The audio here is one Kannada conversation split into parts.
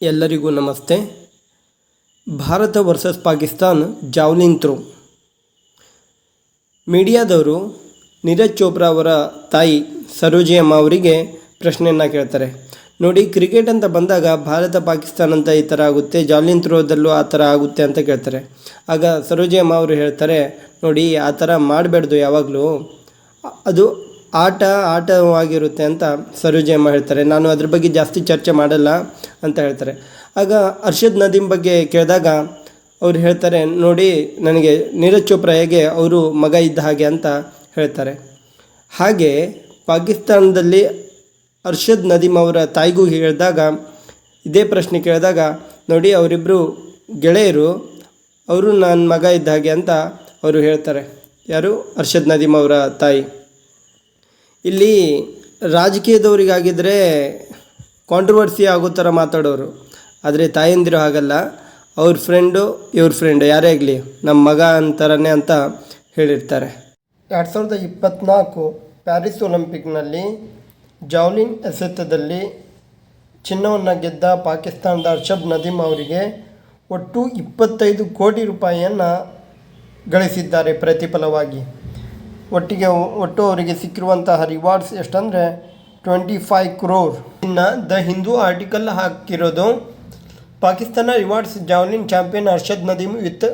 ಎಲ್ಲರಿಗೂ ನಮಸ್ತೆ. Bharat versus Pakistan javelin throw. ಮೀಡಿಯಾದವರು Neeraj Chopra ಅವರ ತಾಯಿ ಸರೋಜಿ ಅಮ್ಮ ಅವರಿಗೆ ಪ್ರಶ್ನೆಯನ್ನು ಕೇಳ್ತಾರೆ. ನೋಡಿ, ಕ್ರಿಕೆಟ್ ಅಂತ ಬಂದಾಗ ಭಾರತ, ಪಾಕಿಸ್ತಾನ ಅಂತ ಈ ಥರ ಆಗುತ್ತೆ, ಜಾವ್ಲಿನ್ ಥ್ರೋದಲ್ಲೂ ಆ ಥರ ಆಗುತ್ತೆ ಅಂತ ಕೇಳ್ತಾರೆ. ಆಗ ಸರೋಜಿ ಅಮ್ಮ ಅವರು ಹೇಳ್ತಾರೆ, ನೋಡಿ, ಆ ಥರ ಮಾಡಬೇಡ್ದು ಯಾವಾಗಲೂ. ಅದು ಆಟ ಆಟವಾಗಿರುತ್ತೆ ಅಂತ ಸರೋಜಮ್ಮ ಹೇಳ್ತಾರೆ. ನಾನು ಅದ್ರ ಬಗ್ಗೆ ಜಾಸ್ತಿ ಚರ್ಚೆ ಮಾಡಲ್ಲ ಅಂತ ಹೇಳ್ತಾರೆ. ಆಗ ಅರ್ಷದ್ ನದೀಮ್ ಬಗ್ಗೆ ಕೇಳಿದಾಗ ಅವ್ರು ಹೇಳ್ತಾರೆ, ನೋಡಿ, ನನಗೆ ನೀರಜ್ ಚೋಪ್ರಾ ಹೇಗೆ ಅವರು ಮಗ ಇದ್ದ ಹಾಗೆ ಅಂತ ಹೇಳ್ತಾರೆ. ಹಾಗೆ ಪಾಕಿಸ್ತಾನದಲ್ಲಿ ಅರ್ಷದ್ ನದೀಮ್ ಅವರ ತಾಯಿಗೂ ಹೇಳಿದಾಗ, ಇದೇ ಪ್ರಶ್ನೆ ಕೇಳಿದಾಗ, ನೋಡಿ ಅವರಿಬ್ಬರು ಗೆಳೆಯರು, ಅವರು ನನ್ನ ಮಗ ಇದ್ದ ಹಾಗೆ ಅಂತ ಅವರು ಹೇಳ್ತಾರೆ. ಯಾರು? ಅರ್ಷದ್ ನದೀಮ್ ಅವರ ತಾಯಿ. ಇಲ್ಲಿ ರಾಜಕೀಯದವರಿಗಾಗಿದ್ದರೆ ಕಾಂಟ್ರವರ್ಸಿ ಆಗೋ ಥರ ಮಾತಾಡೋರು. ಆದರೆ ತಾಯಂದಿರು ಹಾಗಲ್ಲ. ಅವ್ರ ಫ್ರೆಂಡು ಇವ್ರ ಫ್ರೆಂಡು ಯಾರೇ ಆಗಲಿ ನಮ್ಮ ಮಗ ಅಂತಾರನೇ ಅಂತ ಹೇಳಿರ್ತಾರೆ. ಎರಡು ಸಾವಿರದ ಇಪ್ಪತ್ತ್ನಾಲ್ಕು ಪ್ಯಾರಿಸ್ ಒಲಿಂಪಿಕ್ನಲ್ಲಿ ಜಾವ್ಲಿನ್ ಎಸೆತದಲ್ಲಿ ಚಿನ್ನವನ್ನು ಗೆದ್ದ ಪಾಕಿಸ್ತಾನದ ಅರ್ಷಬ್ ನದೀಮ್ ಅವರಿಗೆ ಒಟ್ಟು ಇಪ್ಪತ್ತೈದು ಕೋಟಿ ರೂಪಾಯಿಯನ್ನು ಗಳಿಸಿದ್ದಾರೆ ಪ್ರತಿಫಲವಾಗಿ. ಒಟ್ಟಿಗೆ ಒಟ್ಟು ಅವರಿಗೆ ಸಿಕ್ಕಿರುವಂತಹ ರಿವಾರ್ಡ್ಸ್ ಎಷ್ಟಂದರೆ ಟ್ವೆಂಟಿ ಫೈವ್ ಕ್ರೋರ್ ಇನ್ನು ದ ಹಿಂದೂ ಆರ್ಟಿಕಲ್ ಹಾಕಿರೋದು, Pakistan rewards javelin champion Arshad Nadeem with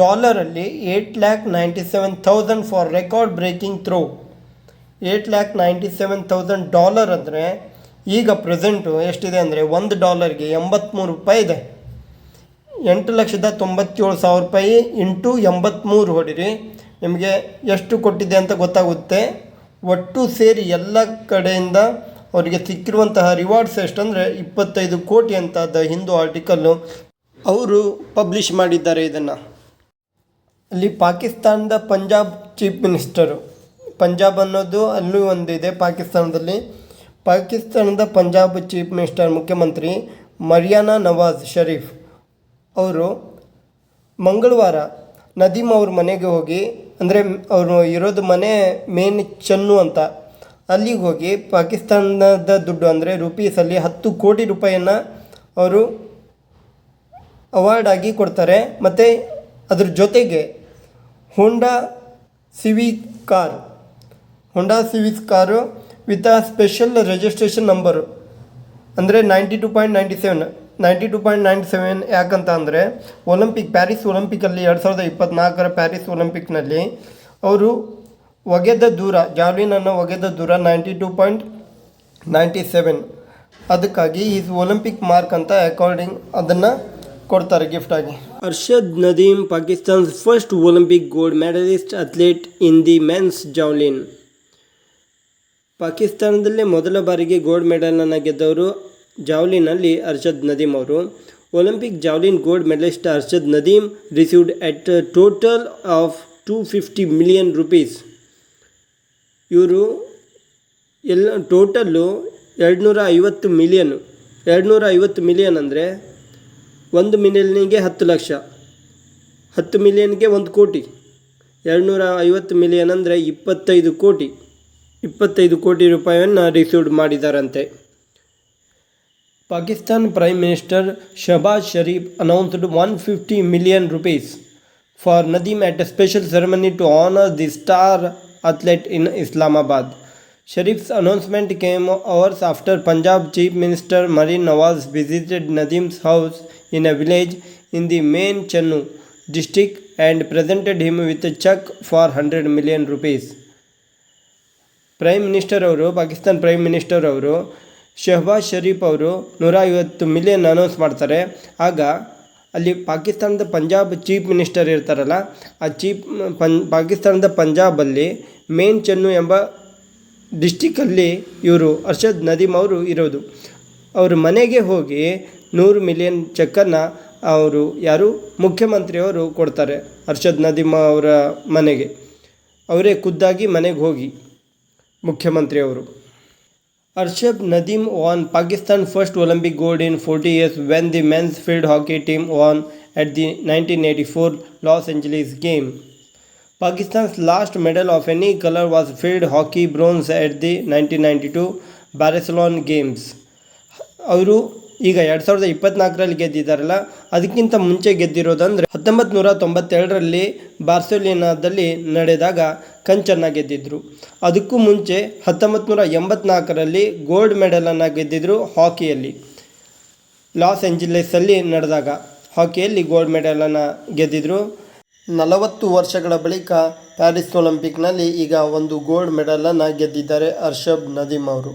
ಡಾಲರಲ್ಲಿ eight lakh ninety seven thousand for record breaking throw eight lakh ninety seven thousand dollar ಅಂದರೆ ಈಗ ಪ್ರೆಸೆಂಟು ಎಷ್ಟಿದೆ ಅಂದರೆ ಒಂದು ಡಾಲರ್ಗೆ ಎಂಬತ್ತ್ಮೂರು ರೂಪಾಯಿ ಇದೆ. ಎಂಟು ಲಕ್ಷದ ತೊಂಬತ್ತೇಳು ಸಾವಿರ ರೂಪಾಯಿ ಇಂಟು ಎಂಬತ್ತ್ಮೂರು ಹೊಡಿರಿ. ನಿಮಗೆ ಎಷ್ಟು ಕೊಟ್ಟಿದೆ ಅಂತ ಗೊತ್ತಾಗುತ್ತೆ. ಒಟ್ಟು ಸೇರಿ ಎಲ್ಲ ಕಡೆಯಿಂದ ಅವರಿಗೆ ಸಿಕ್ಕಿರುವಂತಹ ರಿವಾರ್ಡ್ಸ್ ಎಷ್ಟಂದರೆ ಇಪ್ಪತ್ತೈದು ಕೋಟಿ ಅಂತ ದ ಹಿಂದೂ ಆರ್ಟಿಕಲ್ಲು ಅವರು ಪಬ್ಲಿಷ್ ಮಾಡಿದ್ದಾರೆ ಇದನ್ನು. ಅಲ್ಲಿ ಪಾಕಿಸ್ತಾನದ ಪಂಜಾಬ್ ಚೀಫ್ ಮಿನಿಸ್ಟರು ಪಂಜಾಬ್ ಅನ್ನೋದು ಅಲ್ಲೂ ಒಂದಿದೆ ಪಾಕಿಸ್ತಾನದಲ್ಲಿ. ಪಾಕಿಸ್ತಾನದ ಪಂಜಾಬ್ ಚೀಫ್ ಮಿನಿಸ್ಟರ್ ಮುಖ್ಯಮಂತ್ರಿ ಮರಿಯಾನಾ ನವಾಜ್ ಶರೀಫ್ ಅವರು ಮಂಗಳವಾರ ನದೀಮ್ ಅವ್ರ ಮನೆಗೆ ಹೋಗಿ ಅಂದರೆ ಅವರು ಇರೋದು ಮನೆ ಮೇನ್ ಚನ್ನು ಅಂತ. ಅಲ್ಲಿಗೆ ಹೋಗಿ ಪಾಕಿಸ್ತಾನದ ದುಡ್ಡು ಅಂದರೆ ರುಪೀಸಲ್ಲಿ ಹತ್ತು ಕೋಟಿ ರೂಪಾಯಿಯನ್ನು ಅವರು ಅವಾರ್ಡ್ ಆಗಿ ಕೊಡ್ತಾರೆ. ಮತ್ತು ಅದ್ರ ಜೊತೆಗೆ Honda Civic car Honda Civic car with a special registration number ಅಂದರೆ ninety two point ninety seven ninety two point nine seven ಯಾಕಂತ ಅಂದರೆ ಒಲಿಂಪಿಕ್, ಪ್ಯಾರಿಸ್ ಒಲಿಂಪಿಕಲ್ಲಿ ಎರಡು ಸಾವಿರದ ಇಪ್ಪತ್ತ್ನಾಲ್ಕರ ಪ್ಯಾರಿಸ್ ಒಲಿಂಪಿಕ್ನಲ್ಲಿ ಅವರು ಒಗೆದ ದೂರ, ಜಾವ್ಲಿನನ್ನು ಒಗೆದ ದೂರ ninety two point ninety seven. ಅದಕ್ಕಾಗಿ ಈಸ್ ಒಲಿಂಪಿಕ್ ಮಾರ್ಕ್ ಅಂತ ಅಕಾರ್ಡಿಂಗ್ ಅದನ್ನು ಕೊಡ್ತಾರೆ ಗಿಫ್ಟ್ ಆಗಿ. Arshad Nadeem Pakistan first Olympic gold medalist athlete in the men's javelin ಪಾಕಿಸ್ತಾನದಲ್ಲೇ ಮೊದಲ ಬಾರಿಗೆ ಗೋಲ್ಡ್ ಮೆಡಲನ್ನು ಗೆದ್ದವರು ಜಾವ್ಲಿನಲ್ಲಿ ಅರ್ಷದ್ ನದೀಮ್ ಅವರು. Olympic javelin gold medalist Arshad Nadeem received at total of two fifty million rupees. ಇವರು ಎಲ್ಲ ಟೋಟಲ್ಲು ಎರಡುನೂರ ಐವತ್ತು ಮಿಲಿಯನ್, ಎರಡುನೂರ ಐವತ್ತು ಮಿಲಿಯನ್ ಅಂದರೆ ಒಂದು ಮಿಲಿಯನ್ನಿಗೆ ಹತ್ತು ಲಕ್ಷ, ಹತ್ತು ಮಿಲಿಯನ್ಗೆ ಒಂದು ಕೋಟಿ, ಎರಡುನೂರ ಐವತ್ತು ಮಿಲಿಯನ್ ಅಂದರೆ ಇಪ್ಪತ್ತೈದು ಕೋಟಿ ಇಪ್ಪತ್ತೈದು ಕೋಟಿ ರೂಪಾಯಿಯನ್ನು ರಿಸೀವ್ಡ್ ಮಾಡಿದ್ದಾರಂತೆ Pakistan prime minister Shahbaz Sharif announced one fifty million rupees for Nadeem at a special ceremony to honor the star athlete in Islamabad. Sharif's announcement came hours after Punjab Chief Minister Marin Nawaz visited Nadim's house in a village in the main Channu district and presented him with a check for 100 million rupees. Prime minister ಅವರು ಪಾಕಿಸ್ತಾನ್ ಪ್ರೈಮ್ ಮಿನಿಸ್ಟರ್ ಅವರು ಶಹಬಾಜ್ ಶರೀಫ್ ಅವರು ನೂರ ಐವತ್ತು ಮಿಲಿಯನ್ ಅನೌನ್ಸ್ ಮಾಡ್ತಾರೆ. ಆಗ ಅಲ್ಲಿ ಪಾಕಿಸ್ತಾನದ ಪಂಜಾಬ್ ಚೀಫ್ ಮಿನಿಸ್ಟರ್ ಇರ್ತಾರಲ್ಲ, ಆ ಚೀಫ್ ಪಂ, ಪಾಕಿಸ್ತಾನದ ಪಂಜಾಬಲ್ಲಿ ಮೇನ್ ಚೆನ್ನು ಎಂಬ ಡಿಸ್ಟಿಕಲ್ಲಿ ಇವರು ಅರ್ಷದ್ ನದೀಮ್ ಅವರು ಇರೋದು. ಅವರು ಮನೆಗೆ ಹೋಗಿ ನೂರು ಮಿಲಿಯನ್ ಚೆಕ್ಕನ್ನು ಅವರು ಯಾರು? ಮುಖ್ಯಮಂತ್ರಿಯವರು ಕೊಡ್ತಾರೆ ಅರ್ಷದ್ ನದೀಮ್ ಅವರ ಮನೆಗೆ. ಅವರೇ ಖುದ್ದಾಗಿ ಮನೆಗೆ ಹೋಗಿ ಮುಖ್ಯಮಂತ್ರಿಯವರು. Arshab Nadeem won Pakistan's first Olympic gold in 40 years when the men's field hockey team won at the 1984 Los Angeles game. Pakistan's last medal of any color was field hockey bronze at the 1992 Barcelona Games. ಅವರು ಈಗ ಎರಡು ಸಾವಿರದ ಇಪ್ಪತ್ನಾಲ್ಕರಲ್ಲಿ ಗೆದ್ದಿದ್ದಾರಲ್ಲ, ಅದಕ್ಕಿಂತ ಮುಂಚೆ ಗೆದ್ದಿರೋದಂದರೆ ಹತ್ತೊಂಬತ್ತು ನೂರ ತೊಂಬತ್ತೆರಡರಲ್ಲಿ ಬಾರ್ಸೆಲಿನಾದಲ್ಲಿ ನಡೆದಾಗ ಕಂಚನ್ನ ಗೆದ್ದಿದ್ರು. ಅದಕ್ಕೂ ಮುಂಚೆ ಹತ್ತೊಂಬತ್ತು ನೂರ ಎಂಬತ್ನಾಲ್ಕರಲ್ಲಿ ಗೋಲ್ಡ್ ಮೆಡಲನ್ನು ಗೆದ್ದಿದ್ರು ಹಾಕಿಯಲ್ಲಿ. ಲಾಸ್ ಏಂಜಲೀಸಲ್ಲಿ ನಡೆದಾಗ ಹಾಕಿಯಲ್ಲಿ ಗೋಲ್ಡ್ ಮೆಡಲನ್ನು ಗೆದ್ದಿದ್ರು. ನಲವತ್ತು ವರ್ಷಗಳ ಬಳಿಕ ಪ್ಯಾರಿಸ್ ಒಲಿಂಪಿಕ್ನಲ್ಲಿ ಈಗ ಒಂದು ಗೋಲ್ಡ್ ಮೆಡಲನ್ನು ಗೆದ್ದಿದ್ದಾರೆ ಅರ್ಷಬ್ ನದೀಮ್ ಅವರು.